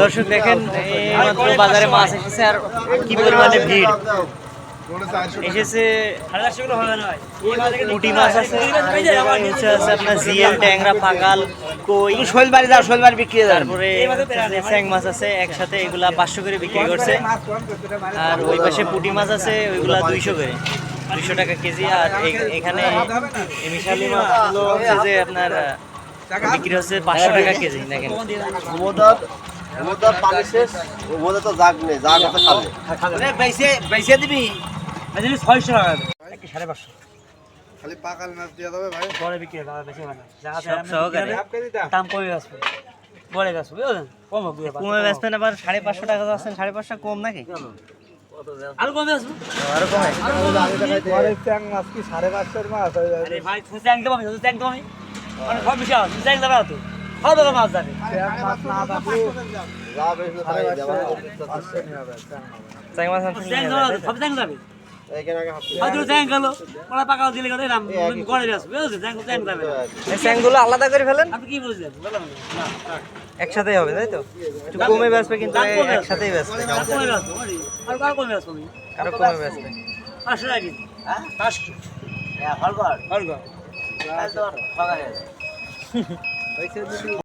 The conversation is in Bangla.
দর্শক দেখেন বাজারে মাছ এসেছে আর কি পরিমাণে ভিড়। এসেছে পুঁটি মাছ আছে আর এই জায়গায় হচ্ছে আছে আপনার জিএল ট্যাংরা পাকাল কই। যাও বিক্রি তারপরে স্যাং মাছ আছে একসাথে এগুলা পাঁচশো করে বিক্রি করছে। আর ওই পাশে পুঁটি মাছ আছে ওইগুলা দুইশো করে। দুইশো টাকা কেজি আর এখানে মিশালি মাছগুলো হচ্ছে যে আপনার বিক্রি হচ্ছে পাঁচশো টাকা কেজি দেখেন। মোদার মোদার পানি শেষ মোদা তো জাগ নেই জাগ আছে খালে। বেসে বেসে দিবি ছয়শো টাকা সাড়ে পাঁচশো। খালি পাকাল মাছ দিয়ে দেবে ভাই। পরে বিক্রি হবে বেশি হবে না। সব সহকারে। দাম। কমে আসবে। পরে আসবে বুঝলেন? কম হবে কমে বেচবেন আবার সাড়ে পাঁচশো টাকা যাচ্ছেন সাড়ে পাঁচশো কম নাকি? আর কমে আসবে। আরও কমে? ট্যাং মাছ কি সাড়ে পাঁচশোর মাছ? আরে ভাই তুই ট্যাঙ্ক দেবো আমি ট্যাঙ্ক দেবো আমি। মানে সব বিষয় আছে ট্যাঙ্ক দেবো তো। সব দেবো মাছ যাবে মাছ সব যাবে আলাদা করে ফেলেন আপনি কি বুঝলেন বললাম না একসাথেই হবে তাই তো একটু কমে বেচবে কিন্তু একসাথেই বেচবে আর কমে আসবে ওরে। আর কমে পাঁচশো টাকা পাঁচশো হলগড় হলগড় 回線でき。